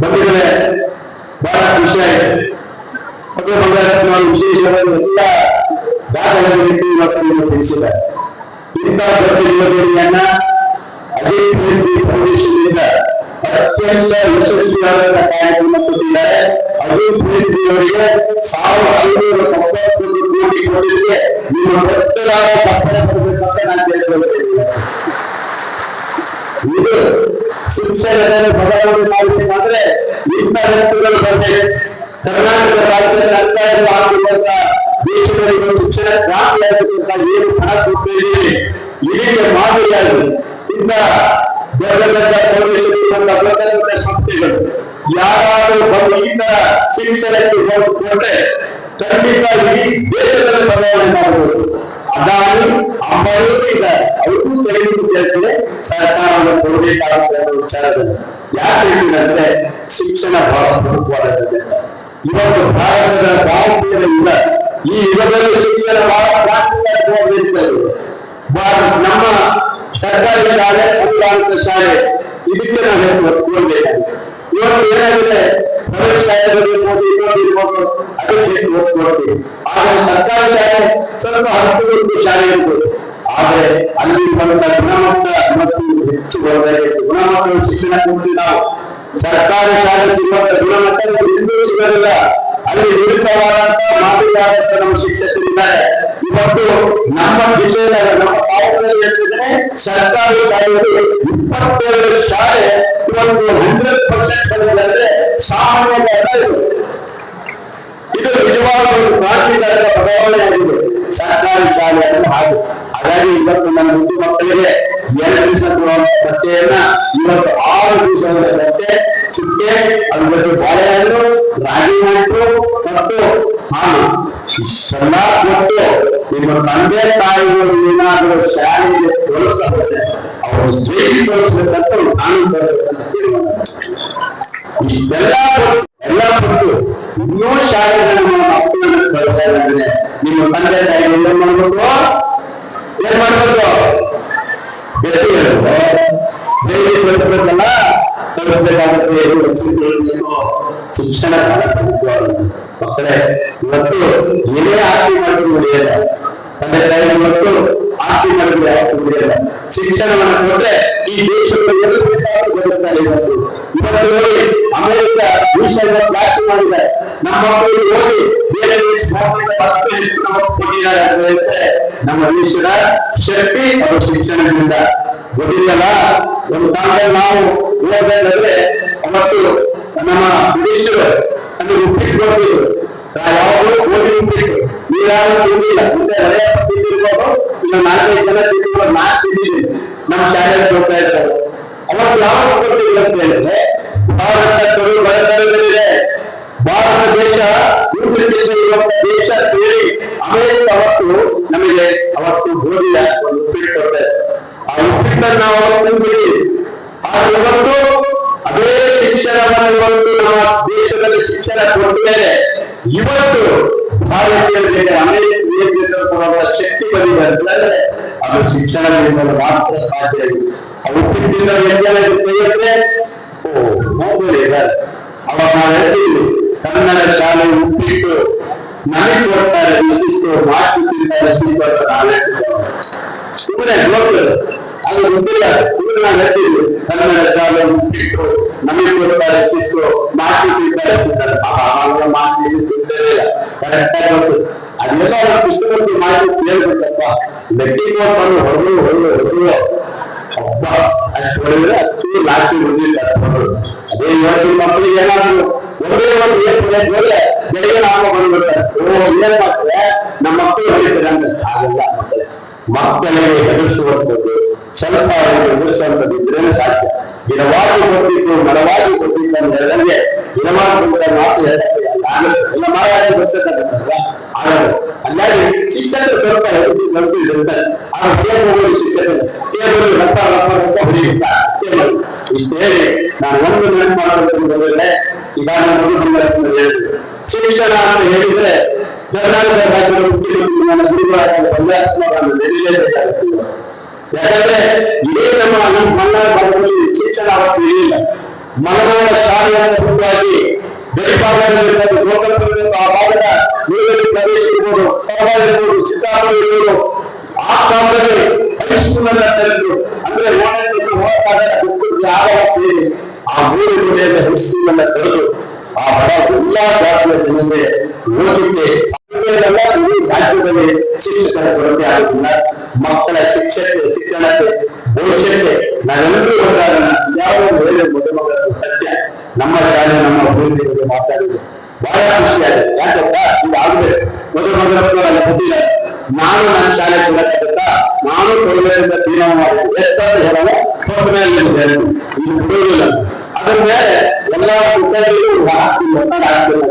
ಬಂದಿದ್ರೆ ಬಹಳ ಖುಷಿ ಆಯ್ತು ಮತ್ತೆ ಬಂದ ವಿಶೇಷವಾಗಿ ಎಲ್ಲ ದಾಖಲೆಗಳಿಟ್ಟು ಇವತ್ತು ನೀವು ತಿಳಿಸಿದ್ದಾರೆ ಇಂಥ ದೊಡ್ಡ ಯೋಜನೆಯನ್ನ ಅದೇ ರೀತಿ ಫೌಂಡೇಶನ್ ಅತ್ಯಂತ ಯಶಸ್ವಿಯಾದ ಕಾರ್ಯಕ್ರಮ ಕೊಟ್ಟಿದ್ದಾರೆ ಅದು ಪ್ರೀತಿಯವರಿಗೆ ಸಾವಿರದ ಐನೂರ ತೊಂಬತ್ತೊಂದು ಕೋಟಿ ಕೊಟ್ಟಿಗೆ ನಿಮ್ಮ ದೊಡ್ಡದಾದ ತಪ್ಪಬೇಕಂತ ನಾನು ತಿಳಿಸ್ಕೊಳ್ತೇನೆ ಇದು ಶಿಕ್ಷಣದಲ್ಲಿ ಬದಲಾವಣೆ ಮಾಡಬೇಕಾದ್ರೆ ಇಂಥ ವ್ಯಕ್ತಿಗಳು ಬಂದೆ ಕರ್ನಾಟಕ ರಾಜ್ಯ ಸರ್ಕಾರ ಆಗಿರುವಂತ ದೇಶಗಳಿಗೆ ಶಿಕ್ಷಣ ಕ್ರಾಂತಿ ಆಗಿರುವಂತ ಏನು ಹಣ ಕೊಟ್ಟಿದ್ದೀವಿ ಇದೀಗ ಮಾದರಿಯಾಗಿದೆ ಇಂಥ ದೊಡ್ಡ ದೊಡ್ಡ ದೊಡ್ಡ ದೊಡ್ಡ ಸಂಸ್ಥೆಗಳು. ಯಾರಾದರೂ ಬಂದು ಈ ಶಿಕ್ಷಣಕ್ಕೆ ಹೋಗುತ್ತೆ ಖಂಡಿತ ಇಡೀ ದೇಶದಲ್ಲಿ ಬದಲಾವಣೆ ಮಾಡಬಹುದು. ಅದಾಗಿ ಅಂಬರು ಸರ್ಕಾರವನ್ನು ಕೊಡಬೇಕಾದ ವಿಚಾರದಲ್ಲಿ ಯಾಕೆ ಹೇಳ್ತೀನಂದ್ರೆ ಶಿಕ್ಷಣ ಬಹಳ ಪ್ರಮುಖವಾದದ್ದು ಇವತ್ತು ಭಾರತದ ಭಾರತೀಯ ಈ ಯುಗದಲ್ಲಿ ಶಿಕ್ಷಣ ಬಹಳ ಪ್ರಾಮುಖ್ಯತೆ ನಮ್ಮ ಸರ್ಕಾರಿ ಶಾಲೆ. ಅನುದಾನಿತ ಶಾಲೆ ಇದಕ್ಕೆ ನಾವು ಒಪ್ಕೊಳ್ಬೇಕಾಗಿದೆ ಇವತ್ತು ಏನಾಗಿದೆ ಪ್ರೈವೇಟ್ ಇರ್ಬೋದು ಇನ್ನೊಂದು ಆದರೆ ಸರ್ಕಾರಿ ಶಾಲೆ ಸ್ವಲ್ಪ ಹತ್ತು ಶಾಲೆ ಇರ್ಬೋದು ಆದ್ರೆ ಅಲ್ಲಿ ಬಂದ ಗುಣಮಟ್ಟ ಮತ್ತು ಹೆಚ್ಚು ಬರಬೇಕು ಗುಣಮಟ್ಟದ ಶಿಕ್ಷಣ ಕೊಡ್ತೀವಿ ನಾವು ಸರ್ಕಾರಿ ಶಾಲೆ ಸಿಗುವಂತ ಗುಣಮಟ್ಟದ ಎಲ್ಲೂ ಸಿಗೋದಿಲ್ಲ ಅಲ್ಲಿ ನುರಿತವಾದಂತ ಮಾದರಿಯಾದಂತ ನಮ್ಮ ಶಿಕ್ಷಕರಿದ್ದಾರೆ ಇವತ್ತು ನಮ್ಮ ಜಿಲ್ಲೆಯ ನಮ್ಮ ತಾಲೂಕಿನಲ್ಲಿ ಸರ್ಕಾರಿ ಶಾಲೆಗಳು ಇಪ್ಪತ್ತೇಳು ಶಾಲೆ ಇವತ್ತು ಹಂಡ್ರೆಡ್ ಪರ್ಸೆಂಟ್ ಸಾಮಾನ್ಯ ಅಲ್ಲ ಇದು ನಿಜವಾದ ಒಂದು ಕ್ರಾಂತಿಕಾರಕ ಬದಲಾವಣೆ ಆಗಿದೆ ಸರ್ಕಾರಿ ಶಾಲೆಯನ್ನು ಹಾಗೆ. ಹಾಗಾಗಿ ಇವತ್ತು ನನ್ನ ಹುಟ್ಟು ಮಕ್ಕಳಿಗೆ ಎರಡು ದಿವಸ ಬಟ್ಟೆಯನ್ನ ಇವತ್ತು ಆರು ದಿವಸಗಳ ಬಟ್ಟೆ, ಚುಕ್ಕೆ ಅದ್ರ ಜೊತೆ ಬಾಳೆಹಣ್ಣು, ರಾಗಿ ಮಾಡಿದ್ರು ಮತ್ತು ಹಾಲು. ಇಷ್ಟೆಲ್ಲ ಕೊಟ್ಟು ನಿಮ್ಮ ತಂದೆ ತಾಯಿಗಳು ಏನಾದರೂ ಶಾಲೆಗೆ ತೋರಿಸ್ತಾ ಹೋದ್ರೆ ಅವರು ಜೈಲಿಗೆ ತೋರಿಸ್ಬೇಕಂತ ನಾನು. ಇಷ್ಟೆಲ್ಲ ಎಲ್ಲ ಕೊಟ್ಟು ಇನ್ನೂ ಶಾಲೆಗಳನ್ನು ಮಕ್ಕಳನ್ನು ಕಳಿಸಿದ್ರೆ ನಿಮ್ಮ ತಂದೆ ತಾಯಿ ಏನ್ ಮಾಡ್ಬೇಕು? ಏನ್ ಮಾಡ್ಬೇಕು? ಶಿಕ್ಷಣ. ಮಕ್ಕಳೇ ಇವತ್ತು ಏನೇ ಆಸ್ತಿ ಮಾಡಿದ್ರು ತಂದೆ ತಾಯಿ ಇವತ್ತು ಆಸ್ತಿ ಮಾಡಿದ್ರೆ ಯಾವತ್ತೂ ಉಳಿಯಲ್ಲ ಶಿಕ್ಷಣವನ್ನು ಕೊಟ್ಟರೆ ಈ ದೇಶದ ಎಲ್ಲಿ ಬೇಕಾದ್ರೂ ಇವತ್ತು ಇವತ್ತು ನೋಡಿ ಅಮೆರಿಕ ವಿಷಯಗಳ ಬ್ಲಾಕ್ ಮಾಡಿದ್ದಾರೆ ನಮ್ಮ ಮಕ್ಕಳು ಓದಿ ಬೇರೆ ಕೊಟ್ಟಿದ್ದಾರೆ ಅಂತ ನಮ್ಮ ದೇಶದ ಶಕ್ತಿ ಅದು ಶಿಕ್ಷಣದಿಂದ ಗೊತ್ತಿದೆಯಲ್ಲ? ಒಂದು ಕಾಲದಲ್ಲಿ ನಾವು ಓದಬೇಕಾದ್ರೆ ಅವತ್ತು ನಮ್ಮ ಬ್ರಿಟಿಷರು ಅಲ್ಲಿ ಉಪ್ಪಿಟ್ಟು ಬರ್ತಿದ್ರು ಯಾವಾಗಲೂ ಓದಿ ಉಪ್ಪಿಟ್ಟು. ನೀವ್ಯಾರು ತಿಂದಿಲ್ಲ. ಮುಂದೆ ಹಳೆಯ ತಿಂದಿರ್ಬೋದು, ಇಲ್ಲ ನಾಲ್ಕೈದು ಜನ ತಿಂದಿರ್ಬೋದು, ನಾಲ್ಕು ನಮ್ಮ ಶಾಲೆಯಲ್ಲಿ ಹೋಗ್ತಾ ಇದ್ದಾರೆ. ಅವತ್ತು ಯಾವಾಗ ಕೊಟ್ಟಿಲ್ಲ ಅಂತ ಹೇಳಿದ್ರೆ ಭಾರತ ಭಾರತ ದೇಶ ಅವತ್ತು ನಮಗೆ ಅವತ್ತು ಆ ಉಪ್ಪಿಟ್ಟನ್ನು ನಾವು ಇವತ್ತು ಅದೇ ಶಿಕ್ಷಣವನ್ನು ನಮ್ಮ ದೇಶದಲ್ಲಿ ಶಿಕ್ಷಣ ಕೊಟ್ಟಿದ್ದಾರೆ ಇವತ್ತು ಭಾರತೀಯರಿಗೆ ಅನೇಕ ಶಕ್ತಿ ಬಂದಿದೆ ಅದು ಶಿಕ್ಷಣದಿಂದ ಮಾತ್ರ ಸಾಧ್ಯ ಉಪ್ಪಿಟ್ಟಿಂದ ಓ ನೋಡಲಿ ಅವಾಗ ನಾವು ಹೇಳ್ತೀವಿ ಕನ್ನಡ ಶಾಲೆ ಉಪ್ಪಿಟ್ಟು ನನಗೆ ಕೊಡ್ತಾರೆ ವಿಶಿಷ್ಟು ಮಾತು ತಿಂತಾರೆ ಶ್ರೀಪದ ನಾವೇ ಸುಮ್ಮನೆ ಗೊತ್ತು ಅದು ಗೊತ್ತಿಲ್ಲ ಸುಮ್ಮನೆ ನಾವು ಹೇಳ್ತೀವಿ ಕನ್ನಡ ಶಾಲೆ ಉಪ್ಪಿಟ್ಟು ನಮಗೆ ಕೊಡ್ತಾರೆ ಶಿಸ್ತು ಮಾತು ತಿಂತಾರೆ ಸಿಗ್ತಾರೆ ಆವಾಗ ಮಾತು ತಿಂತೇವೆ ಇಲ್ಲ ಕರೆಕ್ಟ್ ಆಗಿ ಗೊತ್ತು ಅದೆಲ್ಲ ಅವ್ರ ಪುಸ್ತಕಕ್ಕೆ ಮಾಹಿತಿ ಕೇಳ್ಬೇಕಪ್ಪ ಲೆಟ್ಟಿ ಬಂದು ಹೊರಡು ಹೊರಡು ಇವತ್ತಿನ ಮಕ್ಕಳಿಗೆ ಏನಾದ್ರು ಒಂದೇ ಒಂದು ಏನ್ ಹೋದ್ರೆ ಬೆಳಿಗ್ಗೆ ನಾಲ್ಕು ಬಂದ್ಬಿಡ್ತಾರೆ ಓ ಏನ್ ಮಾಡ್ತಾರೆ ನಮ್ಮ ಮಕ್ಕಳು ಹೊಡಿತಾರೆ ಅಂತ ಹಾಗಲ್ಲ ಮಕ್ಕಳೇ ಮಕ್ಕಳಿಗೆ ಹೆದರಿಸುವಂಥದ್ದು ಸ್ವಲ್ಪ ಅವರಿಗೆ ಎದುರಿಸುವಂಥದ್ದು ಇದ್ರೇನೆ ಸಾಧ್ಯ ಗಿಡವಾಗಿ ಕೊಟ್ಟಿದ್ದು ಮರವಾಗಿ ಕೊಟ್ಟಿದ್ದು ಅಂತ ಹೇಳಿದಂಗೆ ಗಿಡವಾಗಿ ಕೊಟ್ಟ ಮಾತು ಹೇಳಕ್ಕೆ ಆಗುತ್ತೆ ಎಲ್ಲ ಮಾರಾಟ ಗೊತ್ತಾಗತ್ತಲ್ಲ ಆಗಲ್ಲ ಹಂಗಾಗಿ ಶಿಕ್ಷಕರು ಸ್ವಲ್ಪ ಹೆದರಿಸಿ ಕಲ್ತಿರ್ತಾರೆ ಆಗ ಕೇಳ್ಬೋದು ಶಿಕ್ಷಕರು ಕೇಳೋದು ರಕ್ತ ರಕ್ತ ರಕ್ತ ಹೊಡೆಯುತ್ತಾರೆ ಇಷ್ಟು ಹೇಳಿ ನಾನು ಒಂದು ನೆನಪು ಮಾಡಬೇಕು ಅಂತಂದ್ರೆ ಈಗ ನಾನು ಮಧು ಹೇಳಿದೆ ಶಿಕ್ಷಣ ಅಂತ ಹೇಳಿದ್ರೆ ಕರ್ನಾಟಕ ರಾಜ್ಯದ ಮುಖ್ಯಮಂತ್ರಿ ನನ್ನ ಗುರುಗಳಾದ ಬಂಗಾರಪ್ಪನವರನ್ನು ನೆನೆಯಲೇಬೇಕಾಗುತ್ತದೆ ಯಾಕಂದ್ರೆ ಇದೇ ನಮ್ಮ ಈ ಮನ್ನಾರ್ ಭಾಗದಲ್ಲಿ ಶಿಕ್ಷಣ ಅವತ್ತು ಇರಲಿಲ್ಲ ಮಲಗೋಳ ಶಾಲೆಯನ್ನು ಹುಟ್ಟಾಗಿ ಗಡಿಭಾಗದಲ್ಲಿರ್ಬೋದು ಗೋಕರ್ಣದಲ್ಲಿ ಆ ಭಾಗದ ನೀರಲ್ಲಿ ಪ್ರದೇಶ ಇರ್ಬೋದು ಪರವಾಗಿ ಇರ್ಬೋದು ಚಿತ್ತಾಪುರ ಇರ್ಬೋದು ಆ ಕಾಲದಲ್ಲಿ ಹೈಸ್ಕೂಲ್ ಅನ್ನ ತೆರೆದು ಅಂದ್ರೆ ಓಣೆಯಲ್ಲಿ ಹೋದಾಗ ಹುಟ್ಟಿದ ಯಾವ ಹೊತ್ತಿಗೆ ಆ ಮೂರು ಜಿಲ್ಲೆಯಲ್ಲಿ ಹೈಸ್ಕೂಲ್ ಅನ್ನ ತೆರೆದು ಆ ಬಡ ಎಲ್ಲಾ ಜಾತಿಯ ಜನತೆ ಓದಲಿಕ್ಕೆ ಸಾಧ್ಯವಿಲ್ಲ. ಇಡೀ ರಾಜ್ಯದಲ್ಲಿ ಶಿಕ್ಷಕರ ಕೊರತೆ ಆಗುತ್ತಿಲ್ಲ ಮಕ್ಕಳ ಶಿಕ್ಷಕ ಶಿಕ್ಷಣಕ್ಕೆ ಭವಿಷ್ಯಕ್ಕೆ ನಾವೆಲ್ಲರೂ ಒಂದಾದ ಯಾವ ಒಳ್ಳೆ ಮದುಮಗಳ ಸತ್ಯ ನಮ್ಮ ಶಾಲೆ ನಮ್ಮ ಅಭಿವೃದ್ಧಿ ಬಗ್ಗೆ ಮಾತಾಡಿದ್ರು ಬಹಳ ಖುಷಿ ಆಗಿದೆ ಯಾಕಂತ ಇದು ಆಗಬೇಕು ಮದುಮಗಳ ಅಲ್ಲಿ ಗೊತ್ತಿಲ್ಲ ನಾನು ನನ್ನ ಶಾಲೆ ಕೊಡಕ್ಕಾಗತ್ತಾ ನಾನು ಕೊಡಬೇಕಂತ ತೀರ್ಮಾನ ಮಾಡಿದ್ದೆ ಎಷ್ಟಾದ ಹೇಳಲ್ಲ ಕೊಟ್ಟ ಮೇಲೆ ನಿಮ್ಗೆ ಹೇಳ್ತೀನಿ. ಇದು ಬಿಡುವುದಿಲ್ಲ ಅದ್ರ ಮೇಲೆ ಎಲ್ಲಾ ಪುಸ್ತಕಗಳು ಒತ್ತಡ ಆಗ್ತಿಲ್ಲ